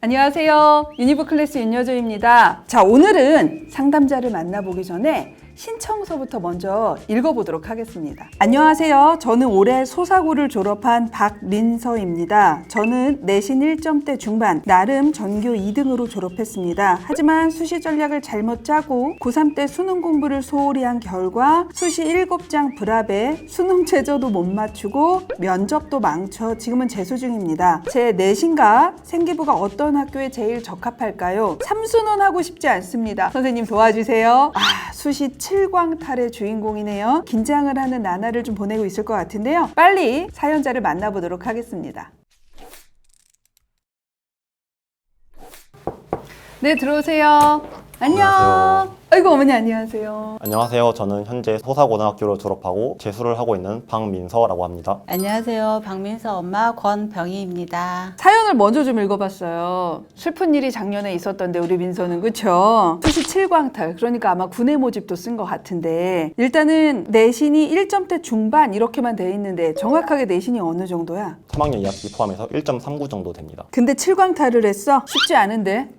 안녕하세요. 유니브 클래스 윤여조입니다. 자, 오늘은 상담자를 만나보기 전에 신청서부터 먼저 읽어보도록 하겠습니다. 안녕하세요. 저는 올해 소사고를 졸업한 박민서입니다. 저는 내신 1점대 중반, 나름 전교 2등으로 졸업했습니다. 하지만 수시 전략을 잘못 짜고 고3 때 수능 공부를 소홀히 한 결과 수시 7장 불합에 수능 최저도 못 맞추고 면접도 망쳐 지금은 재수 중입니다. 제 내신과 생기부가 어떤 학교에 제일 적합할까요? 삼수는 하고 싶지 않습니다. 선생님 도와주세요. 아, 수시 7광탈의 주인공이네요. 긴장을 하는 나날을 좀 보내고 있을 것 같은데요. 빨리 사연자를 만나보도록 하겠습니다. 네, 들어오세요. 안녕. 안녕하세요. 아이고, 어머니 안녕하세요. 안녕하세요. 저는 현재 소사고등학교를 졸업하고 재수를 하고 있는 박민서라고 합니다. 안녕하세요. 박민서 엄마 권병희입니다. 사연을 먼저 좀 읽어봤어요. 슬픈 일이 작년에 있었던데 우리 민서는 그쵸? 수시 7광탈 그러니까 아마 군의 모집도 쓴 것 같은데 일단은 내신이 1점대 중반 이렇게만 돼 있는데 정확하게 내신이 어느 정도야? 3학년 2학기 포함해서 1.39 정도 됩니다. 근데 7광탈을 했어? 쉽지 않은데?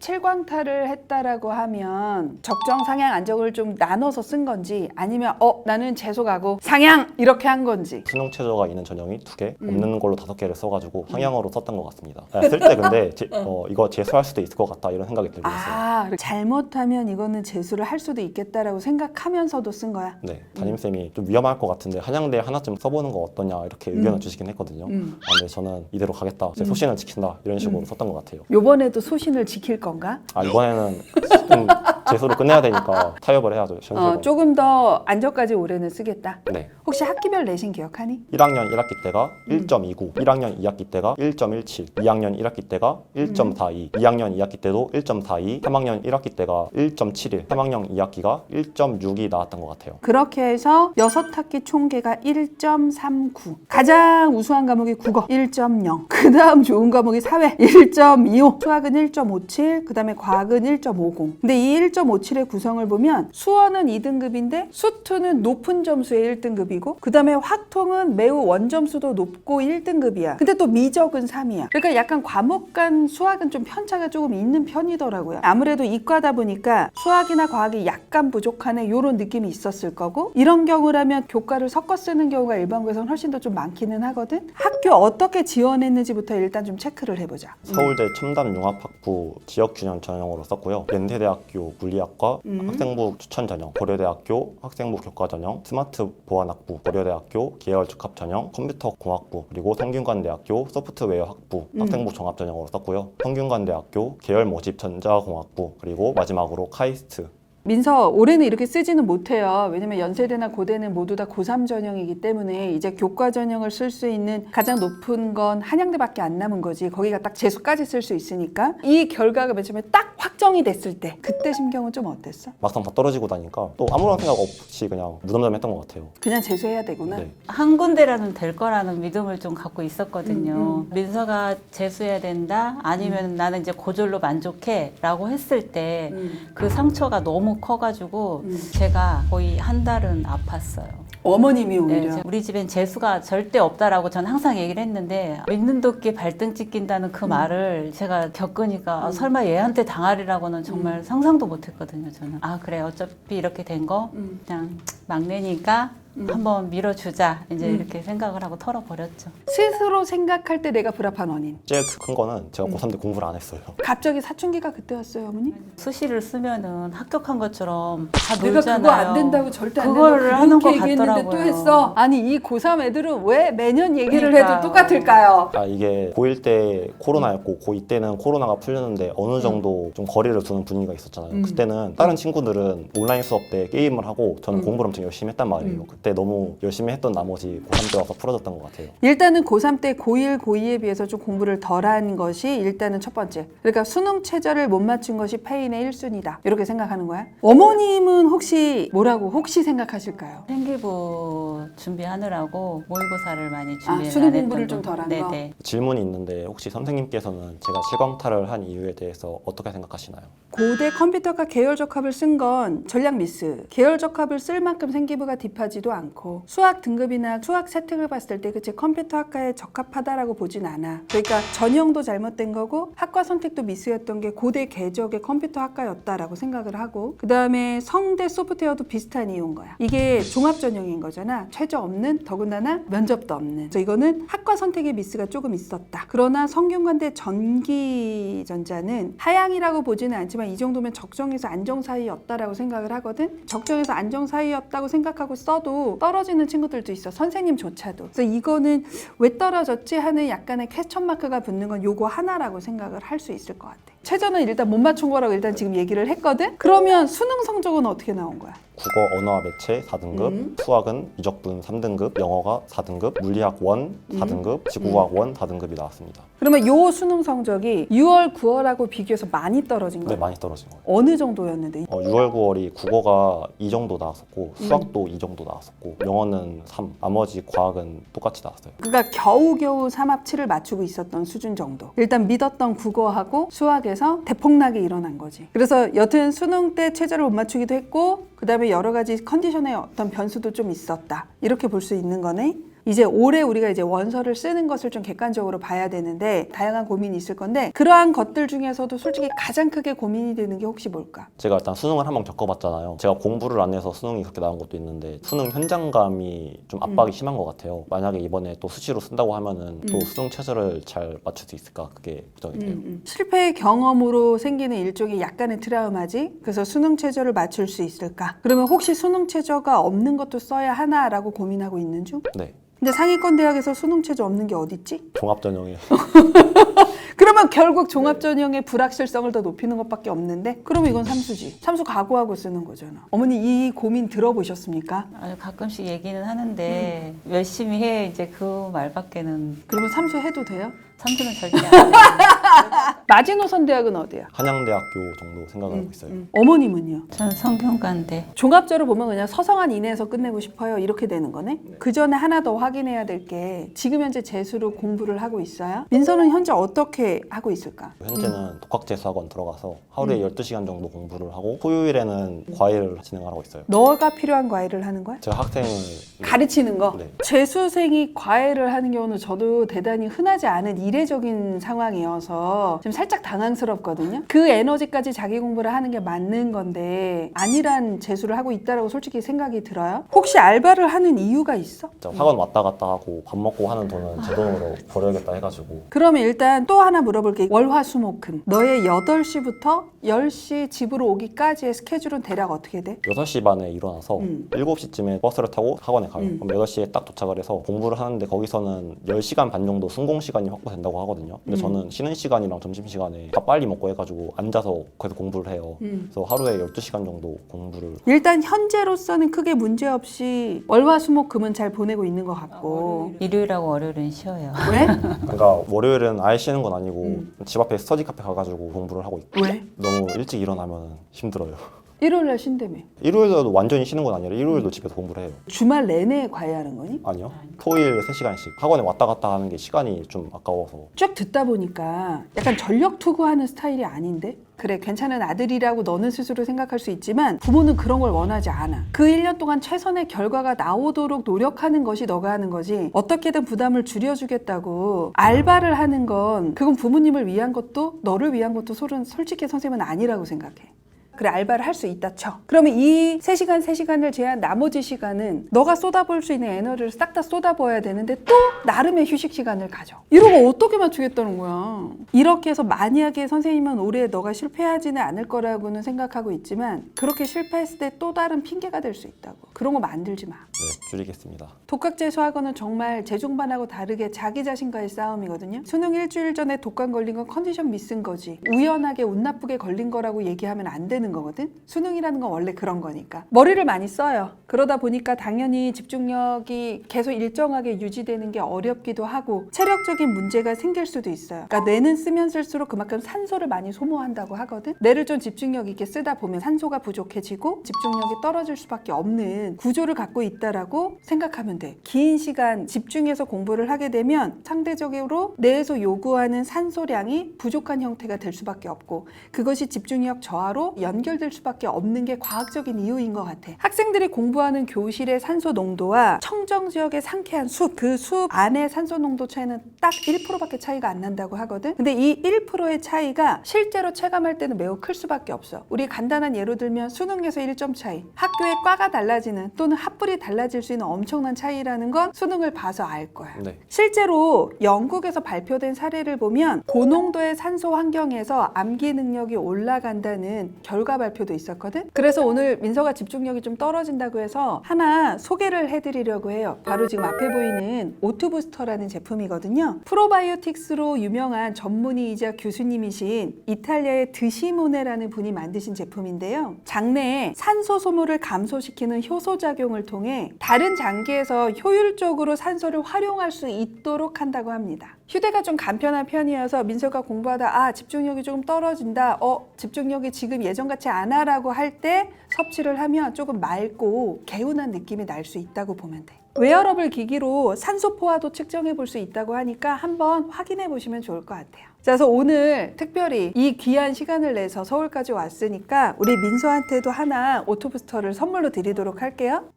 7광탈을 했다라고 하면 적정 상향 안정을 좀 나눠서 쓴 건지 아니면 어 나는 재소 가고 상향 이렇게 한 건지 수능 최저가 있는 전형이 두 개, 음. 없는 걸로 다섯 개를 써가지고 상향어로 썼던 것 같습니다. 쓸 때 근데 제- 어, 이거 재수할 수도 있을 것 같다 이런 생각이 들고 있어요. 아 잘못하면 이거는 재수를 할 수도 있겠다라고 생각하면서도 쓴 거야 네, 담임쌤이 좀 위험할 것 같은데 한양대 하나쯤 써보는 거 어떠냐 이렇게 의견을 주시긴 했거든요. 음. 아, 근데 저는 이대로 가겠다, 제 소신을 지킨다 이런 식으로 썼던 것 같아요. 요번에도 소신을 지킬 건가? 아 이번에는 좀 재수를 끝내야 되니까 타협을 해야죠. 어, 어, 조금 더 안정까지 올해는 쓰겠다. 네. 혹시 학기별 내신 기억하니? 1학년 1학기 때가 음. 1.29, 1학년 2학기 때가 1.17, 2학년 1학기 때가 1.42, 2학년 2학기 때도 1.42, 3학년 1학기 때가 1.71, 3학년 2학기가 1.6이 나왔던 것 같아요. 그렇게 해서 여섯 학기 총계가 1.39. 가장 우수한 과목이 국어 1.0. 그 다음 좋은 과목이 사회 1.25. 수학은 1.57. 그 다음에 과학은 1.50. 근데 이 1.57의 구성을 보면 수어는 2등급인데 수투는 높은 점수의 1등급이고 그 다음에 화통은 매우 원점수도 높고 1등급이야. 근데 또 미적은 3이야. 그러니까 약간 과목 간 수학은 좀 편차가 조금 있는 편이더라고요. 아무래도 이과다 보니까 수학이나 과학이 약간 부족하네 이런 느낌이 있었을 거고 이런 경우라면 교과를 섞어 쓰는 경우가 일반고에서는 훨씬 더 좀 많기는 하거든. 학교 어떻게 지원했는지부터 일단 좀 체크를 해보자. 서울대 첨단융합학부 지역균형 전형으로 썼고요. 연세대학교 물리학과 음. 학생부 추천 전형, 고려대학교 학생부 교과 전형, 스마트 보안학부, 고려대학교 계열 적합 전형, 컴퓨터 공학부, 그리고 성균관대학교 소프트웨어 학부 음. 학생부 종합 전형으로 썼고요. 성균관대학교 계열 모집 전자공학부, 그리고 마지막으로 카이스트 민서 올해는 이렇게 쓰지는 못해요. 왜냐면 연세대나 고대는 모두 다 고3 전형이기 때문에 이제 교과 전형을 쓸 수 있는 가장 높은 건 한양대밖에 안 남은 거지. 거기가 딱 재수까지 쓸 수 있으니까 이 결과가 맨 처음에 딱 확정이 됐을 때 그때 심경은 좀 어땠어? 막상 다 떨어지고 나니까 또 아무런 생각 없이 그냥 무덤덤했던 것 같아요. 그냥 재수해야 되구나. 네. 한 군데라는 될 거라는 믿음을 좀 갖고 있었거든요. 음, 민서가 재수해야 된다? 아니면 나는 이제 고졸로 만족해? 라고 했을 때그 음. 상처가 너무 커가지고 음. 제가 거의 한 달은 아팠어요. 어머님이 네, 오히려 제- 우리 집엔 재수가 절대 없다라고 저는 항상 얘기를 했는데 믿는 도끼 발등 찢긴다는 음. 그 말을 제가 겪으니까 아, 설마 얘한테 당하리라고는 정말 상상도 못했거든요 저는 아 그래 어차피 이렇게 된 거 음. 그냥 막내니까 한번 밀어주자 이제 음. 이렇게 생각을 하고 털어버렸죠 스스로 생각할 때 내가 불합한 원인. 제일 큰 거는 음. 제가 고3 때 공부를 안 했어요. 갑자기 사춘기가 그때였어요, 어머니? 수시를 쓰면은 합격한 것처럼 다 내가 놀잖아요 그거 안 된다고 절대 안 그거를 된다고 하는 것 얘기했는데 또 같더라고요. 했어. 아니 이 고3 애들은 왜 매년 얘기를 그러니까요. 해도 똑같을까요? 아 이게 고1 때 코로나였고 고2 때는 코로나가 풀렸는데 어느 정도 좀 거리를 두는 분위기가 있었잖아요. 음. 그때는 다른 친구들은 온라인 수업 때 게임을 하고 저는 음. 공부를 엄청 열심히 했단 말이에요. 음. 그때 너무 열심히 했던 나머지 고3 때 와서 풀어졌던 것 같아요. 일단은 고3 때 고1, 고2에 비해서 좀 공부를 덜 한 것이 일단은 첫 번째. 그러니까 수능 최저를 못 맞춘 것이 페인의 1순위다. 이렇게 생각하는 거야. 어머님은 혹시 뭐라고 혹시 생각하실까요? 생기부 준비하느라고 모의고사를 많이 아, 준비를 수능 안 했던 공부를 거. 좀 덜한 거? 네네. 질문이 있는데 혹시 선생님께서는 제가 실광탈을 한 이유에 대해서 어떻게 생각하시나요? 고대 컴퓨터과 계열 적합을 쓴 건 전략 미스. 계열 적합을 쓸 만큼 생기부가 딥하지도 않고 수학 등급이나 수학 세특을 봤을 때 그치 컴퓨터 학과에 적합하다라고 보진 않아. 그러니까 전형도 잘못된 거고 학과 선택도 미스였던 게 고대 궤적의 컴퓨터 학과였다라고 생각을 하고 그 다음에 성대 소프트웨어도 비슷한 이유인 거야. 이게 종합 전형인 거잖아. 최저 없는 더군다나 면접도 없는. 그래서 이거는 학과 선택의 미스가 조금 있었다. 그러나 성균관대 전기 전자는 하향이라고 보지는 않지만 이 정도면 적정에서 안정 사이였다라고 생각을 하거든. 적정에서 안정 사이였다고 생각하고 써도 떨어지는 친구들도 있어. 선생님조차도. 그래서 이거는 왜 떨어졌지 하는 약간의 퀘스천 마크가 붙는 건 요거 하나라고 생각을 할 수 있을 것 같아. 최저는 일단 못 맞춘 거라고 일단 지금 얘기를 했거든. 그러면 수능 성적은 어떻게 나온 거야? 국어 언어와 매체 4등급, 음. 수학은 이적분 3등급, 영어가 4등급, 물리학 원 음. 4등급, 지구과학 원 4등급이 나왔습니다. 그러면 요 수능 성적이 6월, 9월하고 비교해서 많이 떨어진 근데 거야. 많이 떨어진 거예요. 어느 정도였는데? 어, 6월, 9월이 국어가 2 정도 나왔었고 수학도 2 정도 나왔었고 영어는 3, 나머지 과학은 똑같이 나왔어요. 그러니까 겨우겨우 삼합치를 맞추고 있었던 수준 정도. 일단 믿었던 국어하고 수학에서 대폭락이 일어난 거지. 그래서 여튼 수능 때 최저를 못 맞추기도 했고, 그 다음에 여러 가지 컨디션의 어떤 변수도 좀 있었다. 이렇게 볼 수 있는 거네. 이제 올해 우리가 이제 원서를 쓰는 것을 좀 객관적으로 봐야 되는데 다양한 고민이 있을 건데 그러한 것들 중에서도 솔직히 가장 크게 고민이 되는 게 혹시 뭘까? 제가 일단 수능을 한번 겪어봤잖아요. 제가 공부를 안 해서 수능이 그렇게 나온 것도 있는데 수능 현장감이 좀 압박이 심한 것 같아요. 만약에 이번에 또 수시로 쓴다고 하면은 또 음. 수능 최저를 잘 맞출 수 있을까 그게 걱정이 돼요. 음, 음. 실패 경험으로 생기는 일종의 약간의 트라우마지. 그래서 수능 최저를 맞출 수 있을까? 그러면 혹시 수능 최저가 없는 것도 써야 하나라고 고민하고 있는 중? 네, 근데 상위권 대학에서 수능 최저 없는 게 어딨지? 종합 전형에 그러면 결국 종합 전형의 불확실성을 더 높이는 것밖에 없는데 그러면 이건 삼수지. 삼수 각오하고 쓰는 거잖아. 어머니 이 고민 들어보셨습니까? 아니, 가끔씩 얘기는 하는데 열심히 해 이제 그 말밖에는 그러면 삼수 해도 돼요? 삼수는 절대 안 돼. 마지노선 대학은 어디야? 한양대학교 정도 생각을 하고 있어요. 음. 어머님은요? 전 성균관대 종합적으로 보면 그냥 서성한 이내에서 끝내고 싶어요 이렇게 되는 거네. 그 전에 하나 더 확인해야 될 게 지금 현재 재수로 공부를 하고 있어요. 민서는 현재 어떻게 하고 있을까? 현재는 독학재수학원 들어가서 하루에 12시간 정도 공부를 하고 토요일에는 과외를 진행을 하고 있어요. 너가 필요한 과외를 하는 거야? 제가 학생을 가르치는 거. 네. 재수생이 과외를 하는 경우는 저도 대단히 흔하지 않은 이례적인 상황이어서 지금 살짝 당황스럽거든요. 그 에너지까지 자기 공부를 하는 게 맞는 건데 아니란 재수를 하고 있다라고 솔직히 생각이 들어요. 혹시 알바를 하는 이유가 있어? 진짜 학원 왔다 갔다 하고 밥 먹고 하는 돈은 제 돈으로 벌어야겠다 해가지고 그러면 일단 또 하나 물어볼게. 월화수목금. 너의 8시부터 10시 집으로 오기까지의 스케줄은 대략 어떻게 돼? 6시 반에 일어나서 음. 7시쯤에 버스를 타고 학원에 가요. 음. 그럼 8시에 딱 도착을 해서 공부를 하는데 거기서는 10시간 반 정도 순공 시간이 확보된다고 하거든요. 근데 음. 저는 쉬는 시간 이랑 점심 시간에 다 빨리 먹고 해가지고 앉아서 계속 공부를 해요. 음. 그래서 하루에 12시간 정도 공부를 일단 현재로서는 크게 문제 없이 월화수목금은 잘 보내고 있는 것 같고. 일요일하고 월요일은 쉬어요. 왜? 그러니까 월요일은 아예 쉬는 건 아니고 음. 집 앞에 스터디 카페 가가지고 공부를 하고 있고 왜? 너무 일찍 일어나면 힘들어요. 일요일 날 쉰다며. 일요일도 완전히 쉬는 건 아니라 일요일도 집에서 공부를 해요. 주말 내내 과외하는 거니? 아니요. 토일 3시간씩 학원에 왔다 갔다 하는 게 시간이 좀 아까워서 쭉 듣다 보니까 약간 전력 투구하는 스타일이 아닌데? 그래, 괜찮은 아들이라고 너는 스스로 생각할 수 있지만 부모는 그런 걸 원하지 않아. 그 1년 동안 최선의 결과가 나오도록 노력하는 것이 너가 하는 거지. 어떻게든 부담을 줄여주겠다고 알바를 하는 건 그건 부모님을 위한 것도 너를 위한 것도 솔은 솔직히 선생님은 아니라고 생각해. 그래 알바를 할 수 있다 쳐. 그러면 이 3시간 3시간을 제한 나머지 시간은 너가 쏟아볼 수 있는 에너지를 싹 다 쏟아부어야 되는데 또 나름의 휴식 시간을 가져. 이러고 어떻게 맞추겠다는 거야. 이렇게 해서 만약에 선생님은 올해 너가 실패하지는 않을 거라고는 생각하고 있지만 그렇게 실패했을 때 또 다른 핑계가 될 수 있다고. 그런 거 만들지 마. 네, 줄이겠습니다. 독학재수 학원은 정말 재중반하고 다르게 자기 자신과의 싸움이거든요. 수능 일주일 전에 독감 걸린 건 컨디션 미스인 거지. 우연하게 운 나쁘게 걸린 거라고 얘기하면 안 되는 거거든. 수능이라는 건 원래 그런 거니까. 머리를 많이 써요. 그러다 보니까 당연히 집중력이 계속 일정하게 유지되는 게 어렵기도 하고 체력적인 문제가 생길 수도 있어요. 그러니까 뇌는 쓰면 쓸수록 그만큼 산소를 많이 소모한다고 하거든. 뇌를 좀 집중력 있게 쓰다 보면 산소가 부족해지고 집중력이 떨어질 수밖에 없는 구조를 갖고 있다라고 생각하면 돼. 긴 시간 집중해서 공부를 하게 되면 상대적으로 뇌에서 요구하는 산소량이 부족한 형태가 될 수밖에 없고 그것이 집중력 저하로 연 결될 수밖에 없는 게 과학적인 이유인 것 같아. 학생들이 공부하는 교실의 산소 농도와 청정 지역의 상쾌한 숲, 그 숲 안에 산소 농도 차이는 딱 1%밖에 차이가 안 난다고 하거든. 근데 이 1%의 차이가 실제로 체감할 때는 매우 클 수밖에 없어. 우리 간단한 예로 들면 수능에서 1점 차이, 학교의 과가 달라지는 또는 합불이 달라질 수 있는 엄청난 차이라는 건 수능을 봐서 알 거야. 네. 실제로 영국에서 발표된 사례를 보면 고농도의 산소 환경에서 암기 능력이 올라간다는 결과 발표도 있었거든. 그래서 오늘 민서가 집중력이 좀 떨어진다고 해서 하나 소개를 해드리려고 해요. 바로 지금 앞에 보이는 오투부스터라는 제품이거든요. 프로바이오틱스로 유명한 전문의이자 교수님이신 이탈리아의 드시모네라는 분이 만드신 제품인데요. 장내에 산소 소모를 감소시키는 효소 작용을 통해 다른 장기에서 효율적으로 산소를 활용할 수 있도록 한다고 합니다. 휴대가 좀 간편한 편이어서 민서가 공부하다 아 집중력이 조금 떨어진다 어 집중력이 지금 예전같이 안 하라고 할 때 섭취를 하면 조금 맑고 개운한 느낌이 날 수 있다고 보면 돼. 웨어러블 기기로 산소 포화도 측정해 볼 수 있다고 하니까 한번 확인해 보시면 좋을 것 같아요. 자, 그래서 오늘 특별히 이 귀한 시간을 내서 서울까지 왔으니까 우리 민서한테도 하나 오토부스터를 선물로 드리도록 할게요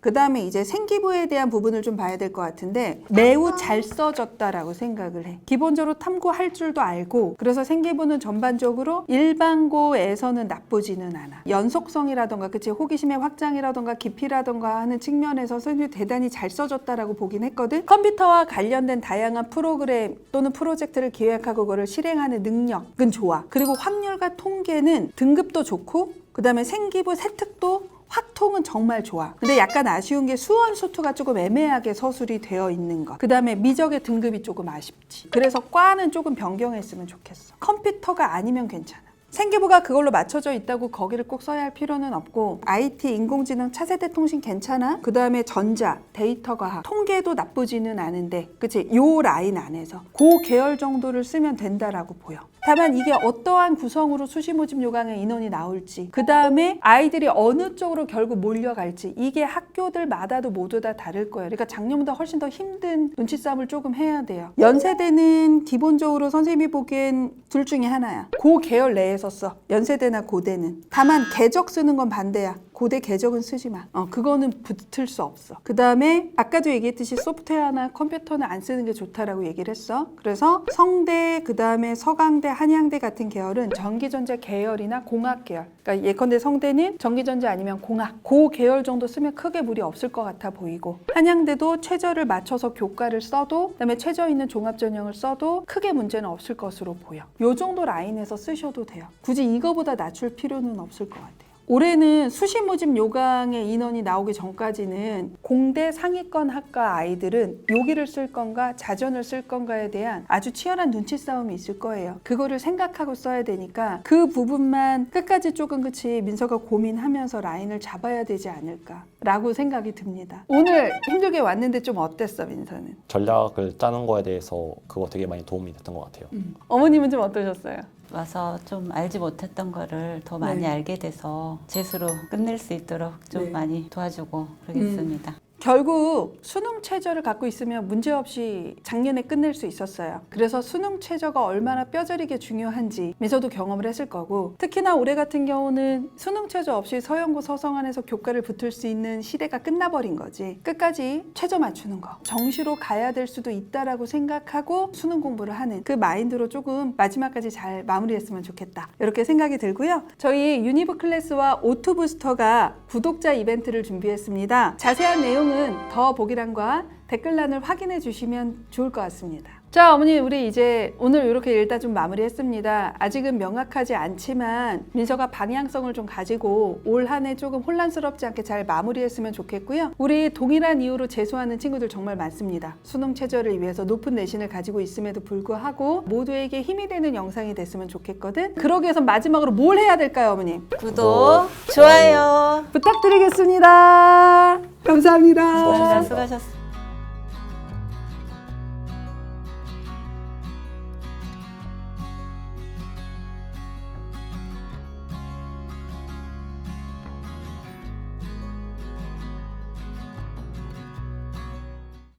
그 다음에 이제 생기부에 대한 부분을 좀 봐야 될 것 같은데 매우 잘 써졌다라고 생각을 해. 기본적으로 탐구할 줄도 알고 그래서 생기부는 전반적으로 일반고에서는 나쁘지는 않아. 연속성이라던가 그치 호기심의 확장이라던가 깊이라던가 하는 측면에서 선생님이 대단히 잘 써졌다라고 보긴 했거든. 컴퓨터와 관련된 다양한 프로그램 또는 프로젝트를 기획하고 그거를 실행하는 능력은 좋아. 그리고 확률과 통계는 등급도 좋고 그 다음에 생기부 세특도 확통은 정말 좋아. 근데 약간 아쉬운 게 수원 수투가 조금 애매하게 서술이 되어 있는 것. 그 다음에 미적의 등급이 조금 아쉽지. 그래서 과는 조금 변경했으면 좋겠어. 컴퓨터가 아니면 괜찮아. 생기부가 그걸로 맞춰져 있다고 거기를 꼭 써야 할 필요는 없고 IT, 인공지능, 차세대 통신 괜찮아? 그 다음에 전자, 데이터 과학, 통계도 나쁘지는 않은데 그치? 요 라인 안에서 그 계열 정도를 쓰면 된다라고 보여. 다만 이게 어떠한 구성으로 수시 모집 요강의 인원이 나올지 그 다음에 아이들이 어느 쪽으로 결국 몰려갈지 이게 학교들마다도 모두 다 다를 거예요. 그러니까 작년보다 훨씬 더 힘든 눈치 싸움을 조금 해야 돼요. 연세대는 기본적으로 선생님이 보기엔 둘 중에 하나야. 고 계열 내에 서 써. 연세대나 고대는. 다만 계적 쓰는 건 반대야. 고대 계적은 쓰지 마. 어, 그거는 붙을 수 없어. 그 다음에 아까도 얘기했듯이 소프트웨어나 컴퓨터는 안 쓰는 게 좋다라고 얘기를 했어. 그래서 성대, 그 다음에 서강대, 한양대 같은 계열은 전기전자 계열이나 공학 계열. 그러니까 예컨대 성대는 전기전자 아니면 공학. 고 계열 정도 쓰면 크게 무리 없을 것 같아 보이고 한양대도 최저를 맞춰서 교과를 써도 그 다음에 최저 있는 종합전형을 써도 크게 문제는 없을 것으로 보여. 요 정도 라인에서 쓰셔도 돼요. 굳이 이거보다 낮출 필요는 없을 것 같아요. 올해는 수시 모집 요강의 인원이 나오기 전까지는 공대 상위권 학과 아이들은 요기를 쓸 건가 자전을 쓸 건가에 대한 아주 치열한 눈치 싸움이 있을 거예요. 그거를 생각하고 써야 되니까 그 부분만 끝까지 조금 그치 민서가 고민하면서 라인을 잡아야 되지 않을까라고 생각이 듭니다. 오늘 힘들게 왔는데 좀 어땠어 민서는? 전략을 짜는 거에 대해서 그거 되게 많이 도움이 됐던 것 같아요. 어머님은 좀 어떠셨어요? 와서 좀 알지 못했던 거를 더 많이 네. 알게 돼서 재수로 끝낼 수 있도록 좀 네. 많이 도와주고 그러겠습니다. 결국 수능 최저를 갖고 있으면 문제없이 작년에 끝낼 수 있었어요. 그래서 수능 최저가 얼마나 뼈저리게 중요한지 민서도 경험을 했을 거고 특히나 올해 같은 경우는 수능 최저 없이 서영고 서성 안에서 교과를 붙을 수 있는 시대가 끝나버린 거지. 끝까지 최저 맞추는 거. 정시로 가야 될 수도 있다라고 생각하고 수능 공부를 하는 그 마인드로 조금 마지막까지 잘 마무리했으면 좋겠다. 이렇게 생각이 들고요. 저희 유니브 클래스와 오투 부스터가 구독자 이벤트를 준비했습니다. 자세한 내용 은 더 보기란과 댓글란을 확인해 주시면 좋을 것 같습니다. 자, 어머니, 우리 이제 오늘 이렇게 일단 좀 마무리했습니다. 아직은 명확하지 않지만 민서가 방향성을 좀 가지고 올 한 해 조금 혼란스럽지 않게 잘 마무리했으면 좋겠고요. 우리 동일한 이유로 재수하는 친구들 정말 많습니다. 수능 최저를 위해서 높은 내신을 가지고 있음에도 불구하고 모두에게 힘이 되는 영상이 됐으면 좋겠거든. 그러기 위해서 마지막으로 뭘 해야 될까요, 어머니? 구독, 좋아요. 부탁드리겠습니다. 감사합니다. 수고하셨습니다.